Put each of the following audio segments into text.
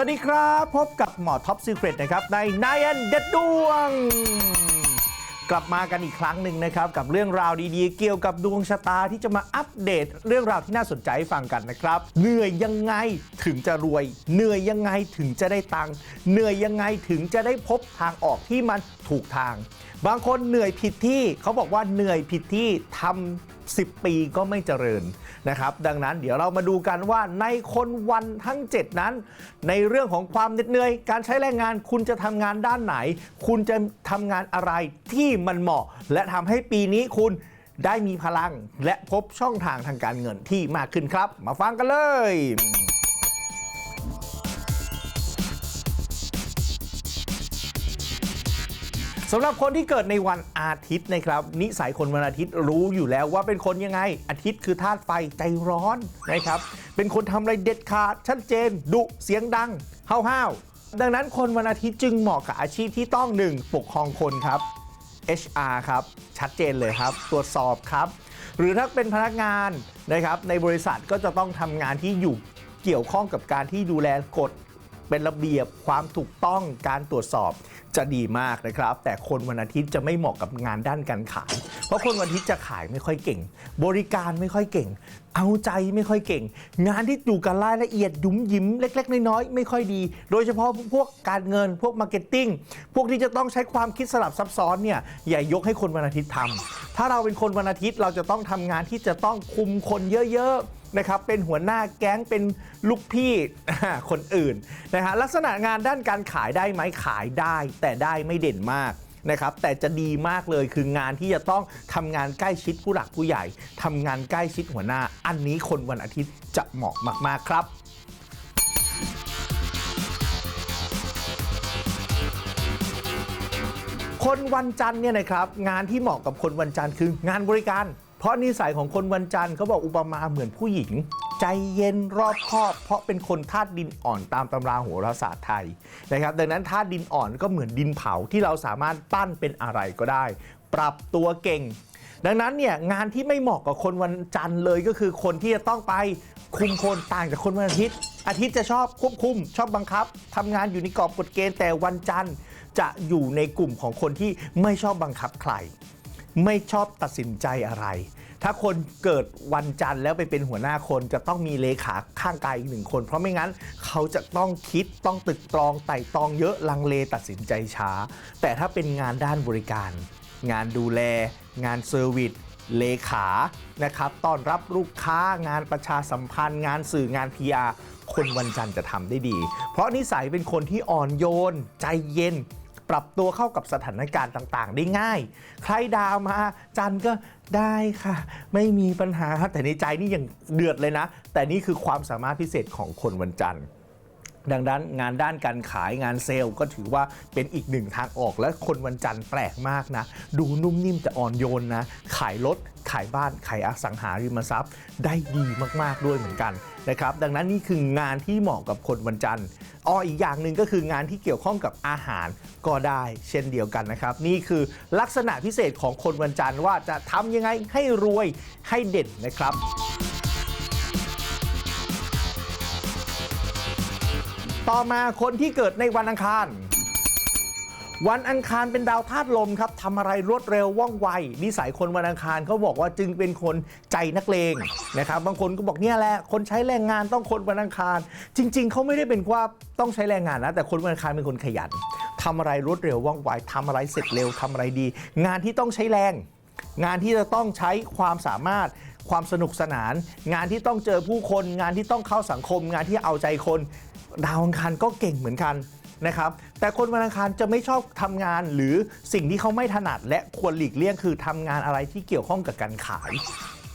วัสดีครับ พบกับหมอท็อปซีเครตนะครับ ในนายนเด็ดดวง กลับมากันอีกครั้งหนึ่งนะครับ กับเรื่องราวดีๆ เกี่ยวกับดวงชะตาที่จะมาอัปเดต เรื่องราวที่น่าสนใจให้ฟังกันนะครับ เหนื่อยยังไงถึงจะรวย เหนื่อยยังไงถึงจะได้ตังค์เหนื่อยยังไงถึงจะได้พบทางออกที่มันถูกทาง บางคนเหนื่อยผิดที่เขาบอกว่าเหนื่อยผิดที่ทำ 10 ปีก็ไม่เจริญนะครับ ดังนั้นเดี๋ยวเรามาดูกันว่าในคนวันทั้ง 7 นั้น ในเรื่องของความเหน็ดเหนื่อย การใช้แรงงานคุณจะทำงานด้านไหน คุณจะทำงานอะไรที่มันเหมาะ และทำให้ปีนี้คุณได้มีพลัง และพบช่องทางทางการเงินที่มากขึ้นครับ มาฟังกันเลย สำหรับคนที่เกิดในวันอาทิตย์นะครับ นิสัยคนวันอาทิตย์รู้อยู่แล้วว่าเป็นคนยังไง อาทิตย์คือธาตุไฟใจร้อนนะครับ เป็นคนทำอะไรเด็ดขาดชัดเจน ดุเสียงดังห้าวๆดังนั้นคนวันอาทิตย์จึงเหมาะกับอาชีพที่ต้องหนึ่งปกครองคนครับ HR ครับ ชัดเจนเลยครับ ตรวจสอบครับ หรือถ้าเป็นพนักงานนะครับในบริษัทก็จะต้องทำงานที่อยู่เกี่ยวข้องกับการที่ดูแลกฎเป็นระเบียบความถูกต้องการตรวจสอบ จะดีมากนะครับ แต่คนวันอาทิตย์จะไม่เหมาะกับงานด้านการขาย เพราะคนวันอาทิตย์จะขายไม่ค่อยเก่ง บริการไม่ค่อยเก่ง เอาใจไม่ค่อยเก่ง งานที่อยู่กับรายละเอียดยุ้มยิ้มเล็ก ๆ น้อยๆไม่ค่อยดี โดยเฉพาะพวกการเงินพวกมาร์เก็ตติ้งพวกที่จะต้องใช้ความคิดสลับซับซ้อนเนี่ยอย่ายกให้คนวันอาทิตย์ทำถ้าเราเป็นคนวันอาทิตย์เราจะต้องทำงานที่จะต้องคุมคนเยอะๆ นะครับเป็นหัวหน้าแก๊งเป็นลูกพี่คนอื่นนะฮะลักษณะงานด้านการขายได้ไหมขายได้ แต่ได้ไม่เด่นมากนะครับแต่จะดีมากเลยคืองานที่จะต้องทำงานใกล้ชิดผู้หลักผู้ใหญ่ทำงานใกล้ชิดหัวหน้า อันนี้คนวันอาทิตย์จะเหมาะมาก ๆ ครับคนวันจันทร์เนี่ยนะครับงานที่เหมาะกับคนวันจันทร์คืองานบริการ เพราะนิสัยของคนวันจันทร์เขาบอกอุปมาเหมือนผู้หญิง ใจเย็นรอบคอบ เพราะเป็นคนธาตุดินอ่อนตามตำราโหราศาสตร์ไทยนะครับดังนั้นธาตุดินอ่อนก็เหมือนดินเผาที่เราสามารถปั้นเป็นอะไรก็ได้ ปรับตัวเก่ง ดังนั้นเนี่ยงานที่ไม่เหมาะกับคนวันจันทร์เลยก็คือคนที่จะต้องไปคุมคนต่างจากคนวันอาทิตย์ อาทิตย์จะชอบควบคุม ชอบบังคับทำงานอยู่ในกรอบกฎเกณฑ์แต่วันจันทร์จะอยู่ในกลุ่มของคนที่ไม่ชอบบังคับใคร ไม่ชอบตัดสินใจอะไร ถ้าคนเกิดวันจันทร์แล้วไปเป็นหัวหน้าคนจะต้องมีเลขาข้างกายอีกหนึ่งคน เพราะไม่งั้นเขาจะต้องคิดต้องตึกตรองไต่ตรองเยอะลังเลตัดสินใจช้า แต่ถ้าเป็นงานด้านบริการ งานดูแล งานเซอร์วิสเลขา นะครับ ต้อนรับลูกค้างานประชาสัมพันธ์ งานสื่องาน PR คนวันจันทร์จะทำได้ดี เพราะนิสัยเป็นคนที่อ่อนโยน ใจเย็น ปรับตัวเข้ากับสถานการณ์ต่างๆ ได้ง่าย ใครดาวมาจันก็ได้ค่ะ ไม่มีปัญหาครับแต่ในใจนี่ยังเดือดเลยนะ แต่นี่คือความสามารถพิเศษของคนวันจันทร์ ดังนั้นงานด้านการขายงานเซลล์ก็ถือว่าเป็นอีกหนึ่งทางออกและคนวันจันทร์แปลกมากนะ ดูนุ่มนิ่มแต่อ่อนโยนนะ ขายรถขายบ้านขายอสังหาริมทรัพย์ ได้ดีมากๆด้วยเหมือนกันนะครับดังนั้นนี่คืองานที่เหมาะกับคนวันจันทร์อ้ออีกอย่างหนึ่งก็คืองานที่เกี่ยวข้องกับอาหารก็ได้เช่นเดียวกันนะครับ นี่คือลักษณะพิเศษของคนวันจันทร์ว่าจะทำยังไงให้รวยให้เด่นนะครับ ต่อมาคนที่เกิดในวันอังคาร วันอังคารเป็นดาวธาตุลมครับทำอะไรรวดเร็วว่องไวนิสัยคนวันอังคารเขาบอกว่าจึงเป็นคนใจนักเลงนะครับ บางคนก็บอกเนี่ยแหละคนใช้แรงงานต้องคนวันอังคาร จริง ๆเขาไม่ได้เป็นว่าต้องใช้แรงงานนะแต่คนวันอังคารเป็นคนขยันทำอะไรรวดเร็วว่องไวทำอะไรเสร็จเร็วทำอะไรดี งานที่ต้องใช้แรง งานที่จะต้องใช้ความสามารถ ความสนุกสนาน งานที่ต้องเจอผู้คน งานที่ต้องเข้าสังคม งานที่เอาใจคน ดาวอังคารก็เก่งเหมือนกันนะครับแต่คนวันอังคารจะไม่ชอบทำงานหรือสิ่งที่เขาไม่ถนัด และควรหลีกเลี่ยงคือทำงานอะไรที่เกี่ยวข้องกับการขาย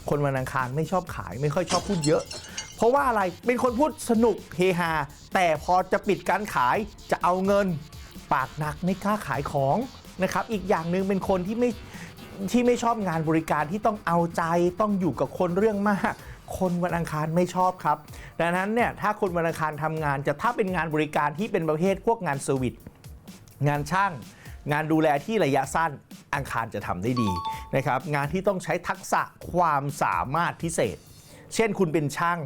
คนวันอังคารไม่ชอบขาย ไม่ค่อยชอบพูดเยอะ เพราะว่าอะไรเป็นคนพูดสนุกเฮฮาแต่พอจะปิดการขายจะเอาเงิน ปากหนักไม่กล้าขายของนะครับอีกอย่างหนึ่งเป็นคนที่ไม่ ที่ไม่ชอบงานบริการที่ต้องเอาใจต้องอยู่กับคนเรื่องมาก คนวันอังคารไม่ชอบครับ ดังนั้นเนี่ยถ้าคนวันอังคารทำงานจะถ้าเป็นงานบริการที่เป็นประเภทพวกงานเซอร์วิสงานช่าง งานดูแลที่ระยะสั้นอังคารจะทำได้ดีนะครับงานที่ต้องใช้ทักษะความสามารถพิเศษ เช่นคุณเป็นช่าง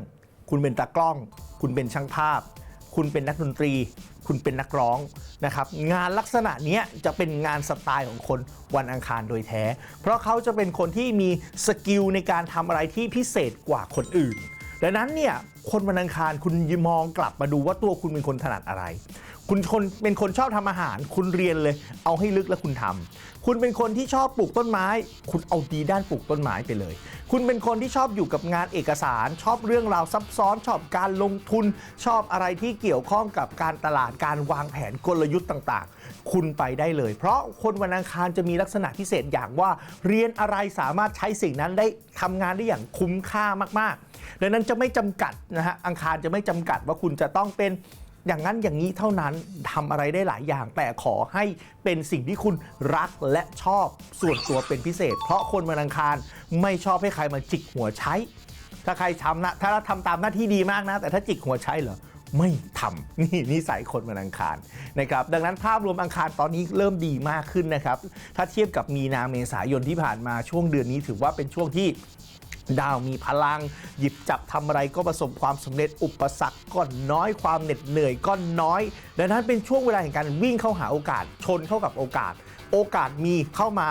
คุณเป็นตากล้อง คุณเป็นช่างภาพ คุณเป็นนักดนตรี คุณเป็นนักร้องนะครับงานลักษณะนี้จะเป็นงานสไตล์ของคนวันอังคารโดยแท้ เพราะเขาจะเป็นคนที่มีสกิลในการทำอะไรที่พิเศษกว่าคนอื่น ดังนั้นเนี่ยคนวันอังคารคุณมองกลับมาดูว่าตัวคุณเป็นคนถนัดอะไร คุณคนเป็นคนชอบทำอาหาร คุณเรียนเลย เอาให้ลึกแล้วคุณทำคุณเป็นคนที่ชอบปลูกต้นไม้ คุณเอาดีด้านปลูกต้นไม้ไปเลย คุณเป็นคนที่ชอบอยู่กับงานเอกสาร ชอบเรื่องราวซับซ้อน ชอบการลงทุน ชอบอะไรที่เกี่ยวข้องกับการตลาดการวางแผนกลยุทธ์ต่างๆ คุณไปได้เลย เพราะคนวันอังคารจะมีลักษณะพิเศษอย่างว่า เรียนอะไรสามารถใช้สิ่งนั้นได้ทำงานได้อย่างคุ้มค่ามากๆ ดังนั้นจะไม่จำกัดนะฮะอังคารจะไม่จำกัดว่าคุณจะต้องเป็นอย่างนั้นอย่างนี้เท่านั้นทำอะไรได้หลายอย่าง แต่ขอให้เป็นสิ่งที่คุณรักและชอบส่วนตัวเป็นพิเศษ เพราะคนวันอังคารไม่ชอบให้ใครมาจิกหัวใช้ ถ้าใครทำนะถ้าทำตามหน้าที่ดีมากนะ แต่ถ้าจิกหัวใช้เหรอไม่ทำนี่นิสัยคนวันอังคารนะครับดังนั้นภาพรวมอังคารตอนนี้เริ่มดีมากขึ้นนะครับ ถ้าเทียบกับมีนาเมษายนที่ผ่านมาช่วงเดือนนี้ถือว่าเป็นช่วงที่ ดาวมีพลัง หยิบจับทำอะไรก็ประสบความสำเร็จอุปสรรคก็น้อยความเหน็ดเหนื่อยก็น้อย ดังนั้นเป็นช่วงเวลาแห่งการวิ่งเข้าหาโอกาส ชนเข้ากับโอกาส โอกาสมีเข้ามา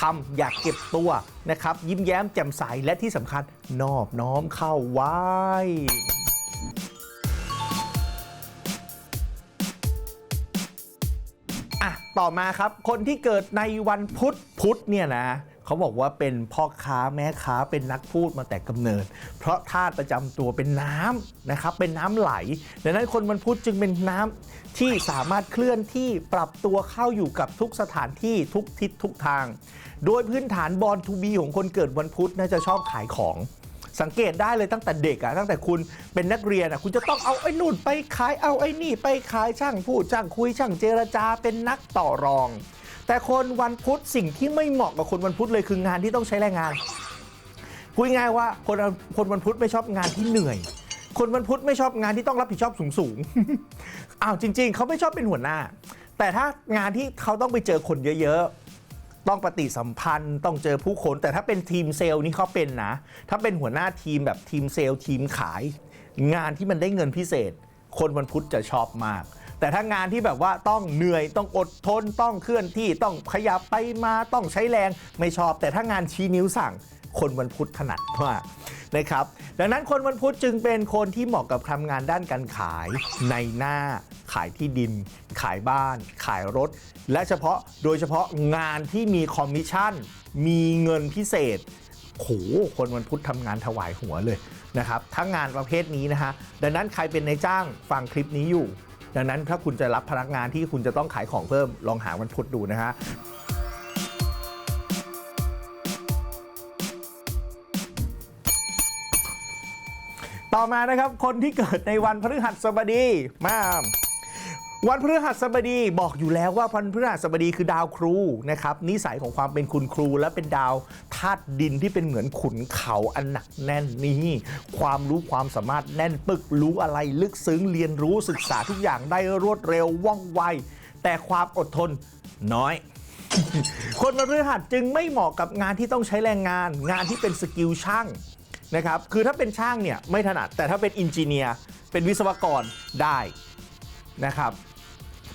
ทำอยากเก็บตัวนะครับ ยิ้มแย้มแจ่มใสและที่สำคัญนอบน้อมเข้าไว้อะต่อมาครับ คนที่เกิดในวันพุธพุธเนี่ยนะ เขาบอกว่าเป็นพ่อค้าแม่ค้าเป็นนักพูดมาแต่กำเนิด เพราะธาตุประจำตัวเป็นน้ำนะครับเป็นน้ำไหลดังนั้นคนวันพุธจึงเป็นน้ำที่สามารถเคลื่อนที่ปรับตัวเข้าอยู่กับทุกสถานที่ทุกทิศทุกทาง โดยพื้นฐานบอลทูบีของคนเกิดวันพุธน่าจะชอบขายของสังเกตได้เลยตั้งแต่เด็กอะตั้งแต่คุณเป็นนักเรียนอะคุณจะต้องเอาไอ้นู่นไปขายเอาไอ้นี่ไปขายช่างพูดช่างคุยช่างเจรจาเป็นนักต่อรอง แต่คนวันพุธสิ่งที่ไม่เหมาะกับคนวันพุธเลยคืองานที่ต้องใช้แรงงานพูดง่ายว่าคนคนวันพุธไม่ชอบงานที่เหนื่อย คนวันพุธไม่ชอบงานที่ต้องรับผิดชอบสูงๆอ้าวจริง ๆ เขาไม่ชอบเป็นหัวหน้า แต่ถ้างานที่เขาต้องไปเจอคนเยอะๆ ต้องปฏิสัมพันธ์ต้องเจอผู้คน แต่ถ้าเป็นทีมเซลล์นี่เขาเป็นนะ ถ้าเป็นหัวหน้าทีมแบบทีมเซลล์ทีมขาย งานที่มันได้เงินพิเศษ คนวันพุธจะชอบมาก แต่ถ้างานที่แบบว่าต้องเหนื่อยต้องอดทนต้องเคลื่อนที่ต้องขยับไปมาต้องใช้แรงไม่ชอบ แต่ถ้างานชี้นิ้วสั่งคนวันพุธถนัดมากนะครับ ดังนั้นคนวันพุธจึงเป็นคนที่เหมาะกับทำงานด้านการขายในหน้า ขายที่ดิน ขายบ้าน ขายรถ และเฉพาะโดยเฉพาะงานที่มีคอมมิชชั่น มีเงินพิเศษโหคนวันพุธทำงานถวายหัวเลยนะครับทั้งงานประเภทนี้นะฮะดังนั้นใครเป็นนายจ้างฟังคลิปนี้อยู่ ดังนั้นถ้าคุณจะรับพนักงานที่คุณจะต้องขายของเพิ่มลองหาวันพุธดูนะฮะต่อมานะครับคนที่เกิดในวันพฤหัสบดีมา วันพฤหัสบดีบอกอยู่แล้วว่าวันพฤหัสบดีคือดาวครูนะครับนิสัยของความเป็นคุณครู และเป็นดาวธาตุดินที่เป็นเหมือนขุนเขาอันหนักแน่นนี่ความรู้ความสามารถแน่นปึกรู้อะไรลึกซึ้งเรียนรู้ศึกษาทุกอย่างได้รวดเร็วว่องไว แต่ความอดทนน้อยคนวันพฤหัสจึงไม่เหมาะกับงานที่ต้องใช้แรงงาน งานที่เป็นสกิลช่างนะครับคือถ้าเป็นช่างเนี่ยไม่ถนัดแต่ถ้าเป็นอินจิเนียร์เป็นวิศวกรได้ นะครับ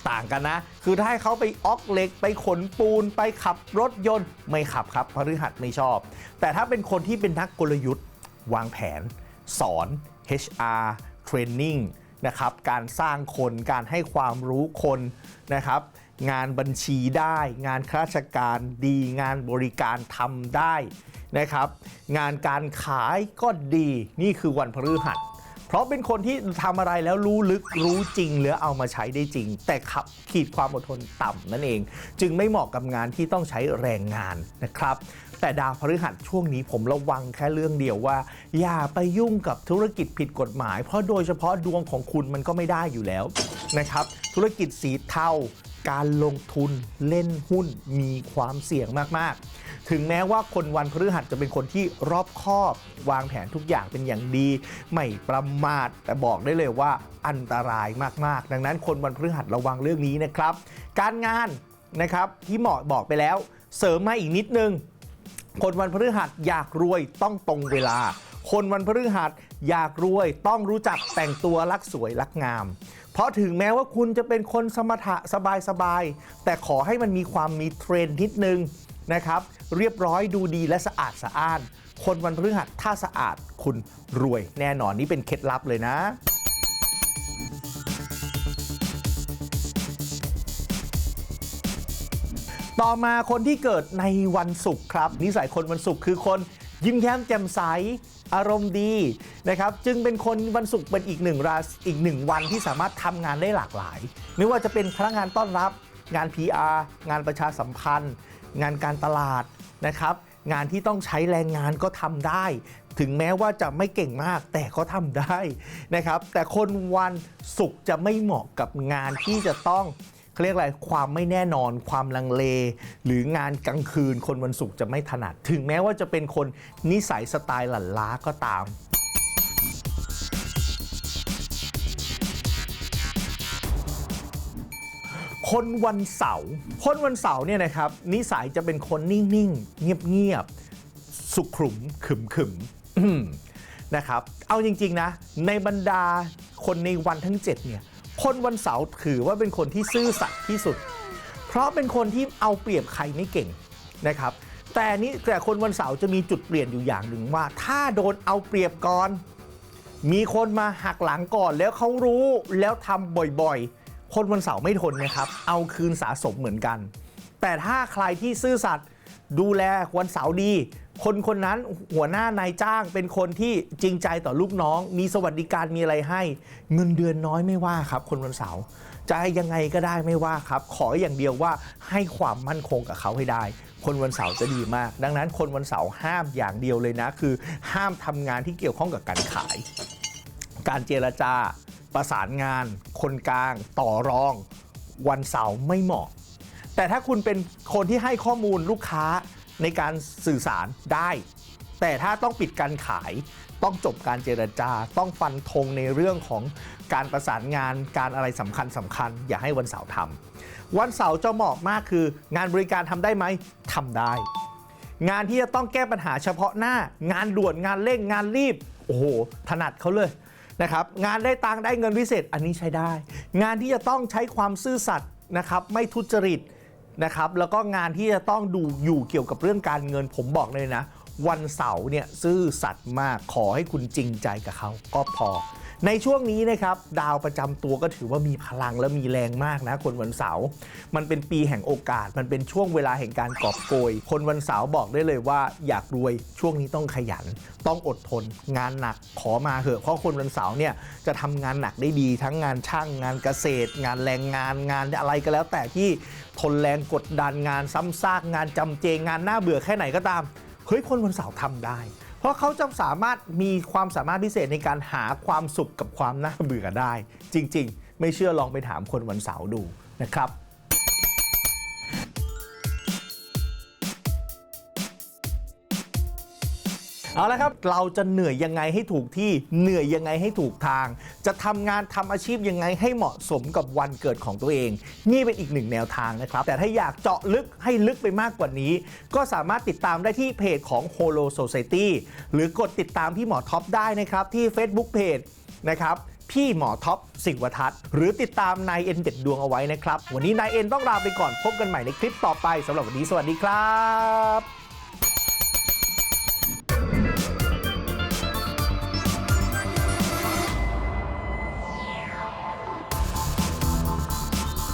ต่างกันนะ คือถ้าให้เขาไปออกเหล็กไปขนปูนไปขับรถยนต์ไม่ขับครับพฤหัสไม่ชอบ แต่ถ้าเป็นคนที่เป็นนักกลยุทธ์ วางแผน สอน HR Training นะครับการสร้างคนการให้ความรู้คนนะครับงานบัญชีได้ งานข้าราชการดี งานบริการทำได้นะครับ งานการขายก็ดีนี่คือวันพฤหัส เพราะเป็นคนที่ทำอะไรแล้วรู้ลึกรู้จริงหรือเอามาใช้ได้จริง แต่ขับขีดความอดทนต่ำนั่นเอง จึงไม่เหมาะกับงานที่ต้องใช้แรงงานนะครับแต่ดาวพฤหัสช่วงนี้ผมระวังแค่เรื่องเดียวว่า อย่าไปยุ่งกับธุรกิจผิดกฎหมาย เพราะโดยเฉพาะดวงของคุณมันก็ไม่ได้อยู่แล้วนะครับ ธุรกิจสีเทา การลงทุนเล่นหุ้นมีความเสี่ยงมาก ๆ ถึงแม้ว่าคนวันพฤหัสจะเป็นคนที่รอบคอบ วางแผนทุกอย่างเป็นอย่างดี ไม่ประมาท แต่บอกได้เลยว่าอันตรายมาก ๆ ดังนั้นคนวันพฤหัสระวังเรื่องนี้นะครับ การงานนะครับที่เหมาะบอกไปแล้ว เสริมมาอีกนิดนึง คนวันพฤหัสอยากรวยต้องตรงเวลา คนวันพฤหัสอยากรวยต้องรู้จักแต่งตัวรักสวยรักงาม เพราะถึงแม้ว่าคุณจะเป็นคนสมถะสบายๆ แต่ขอให้มันมีความมีเทรนนิดนึงนะครับ เรียบร้อยดูดีและสะอาดสะอ้าน คนวันพฤหัสถ้าสะอาดคุณรวยแน่นอนนี่เป็นเคล็ดลับเลยนะต่อมาคนที่เกิดในวันศุกร์ครับ นิสัยคนวันศุกร์คือคน ยิ้มแย้มแจ่มใสอารมณ์ดีนะครับจึงเป็นคนวันศุกร์เป็นอีกหนึ่งราอีกหนึ่งวันที่สามารถทำงานได้หลากหลาย ไม่ว่าจะเป็นพนักงานต้อนรับ งาน PR งานประชาสัมพันธ์ งานการตลาดนะครับงานที่ต้องใช้แรงงานก็ทำได้ ถึงแม้ว่าจะไม่เก่งมากแต่ก็ทำได้นะครับ แต่คนวันศุกร์จะไม่เหมาะกับงานที่จะต้อง เขาเรียกอะไรความไม่แน่นอน ความลังเล หรืองานกลางคืนคนวันศุกร์จะไม่ถนัด ถึงแม้ว่าจะเป็นคนนิสัยสไตล์หลั่นล้าก็ตามคนวันเสาร์คนวันเสาร์เนี่ยนะครับนิสัยจะเป็นคนนิ่งๆ เงียบๆ สุขุมขึมขึมๆอืมนะครับ เอาจริง ๆ นะ ในบรรดาคนในวันทั้ง 7 เนี่ย คนวันเสาร์ถือว่าเป็นคนที่ซื่อสัตย์ที่สุด เพราะเป็นคนที่เอาเปรียบใครไม่เก่งนะครับ แต่นี่แต่คนวันเสาร์จะมีจุดเปลี่ยนอยู่อย่างหนึ่งว่า ถ้าโดนเอาเปรียบก่อน มีคนมาหักหลังก่อนแล้วเขารู้แล้วทำบ่อยๆ คนวันเสาร์ไม่ทนนะครับ เอาคืนสะสมเหมือนกัน แต่ถ้าใครที่ซื่อสัตย์ดูแลวันเสาร์ดี คนคนนั้นหัวหน้านายจ้างเป็นคนที่จริงใจต่อลูกน้อง มีสวัสดิการมีอะไรให้ เงินเดือนน้อยไม่ว่าครับ คนวันเสาร์จะให้ยังไงก็ได้ไม่ว่าครับ ขออย่างเดียวว่าให้ความมั่นคงกับเขาให้ได้ คนวันเสาร์จะดีมาก ดังนั้นคนวันเสาร์ห้ามอย่างเดียวเลยนะ คือ ห้ามทำงานที่เกี่ยวข้องกับการขาย การเจรจา ประสานงาน คนกลาง ต่อรอง วันเสาร์ไม่เหมาะ แต่ถ้าคุณเป็นคนที่ให้ข้อมูลลูกค้า ในการสื่อสารได้ แต่ถ้าต้องปิดการขาย ต้องจบการเจรจา ต้องฟันธงในเรื่องของการประสานงานการอะไรสำคัญสำคัญ อย่าให้วันเสาร์ทำวันเสาร์จะเหมาะมากคือ งานบริการทำได้ไหมทำได้ งานที่จะต้องแก้ปัญหาเฉพาะหน้า งานด่วนงานเร่งงานรีบโอ้โหถนัดเขาเลยนะครับงานได้ตังได้เงินพิเศษอันนี้ใช้ได้ งานที่จะต้องใช้ความซื่อสัตย์นะครับไม่ทุจริต นะครับแล้วก็งานที่จะต้องดูอยู่เกี่ยวกับเรื่องการเงินผมบอกเลยนะ วันเสาร์เนี่ยซื่อสัตย์มากขอให้คุณจริงใจกับเขาก็พอ ในช่วงนี้นะครับดาวประจำตัวก็ถือว่ามีพลังและมีแรงมากนะ คนวันเสาร์มันเป็นปีแห่งโอกาส มันเป็นช่วงเวลาแห่งการกอบโกย คนวันเสาร์บอกได้เลยว่าอยากรวยช่วงนี้ต้องขยัน ต้องอดทน งานหนักขอมาเถอะเพราะคนวันเสาร์เนี่ยจะทำงานหนักได้ดี ทั้งงานช่างงานเกษตร งานแรงงานงานอะไรก็แล้วแต่ที่ ทนแรงกดดันงานซ้ำซากงานจำเจงานน่าเบื่อแค่ไหนก็ตามเฮ้ยคนวันเสาร์ทำได้ เพราะเขาจะสามารถมีความสามารถพิเศษในการหาความสุขกับความน่าเบื่อได้ จริง ๆ ไม่เชื่อลองไปถามคนวันเสาร์ดูนะครับ เอาละครับเราจะเหนื่อยยังไงให้ถูกที่เหนื่อยยังไงให้ถูกทาง จะทำงานทำอาชีพยังไงให้เหมาะสมกับวันเกิดของตัวเอง นี่เป็นอีกหนึ่งแนวทางนะครับ แต่ถ้าอยากเจาะลึกให้ลึกไปมากกว่านี้ ก็สามารถติดตามได้ที่เพจของ Holo Society หรือกดติดตามพี่หมอท็อปได้นะครับที่ Facebook Page นะครับพี่หมอท็อปสิวทัศน์หรือติดตามนายเอ็นเด็ดดวงเอาไว้นะครับ วันนี้นายเอ็นต้องลาไปก่อนพบกันใหม่ในคลิปต่อไปสำหรับวันนี้สวัสดีครับ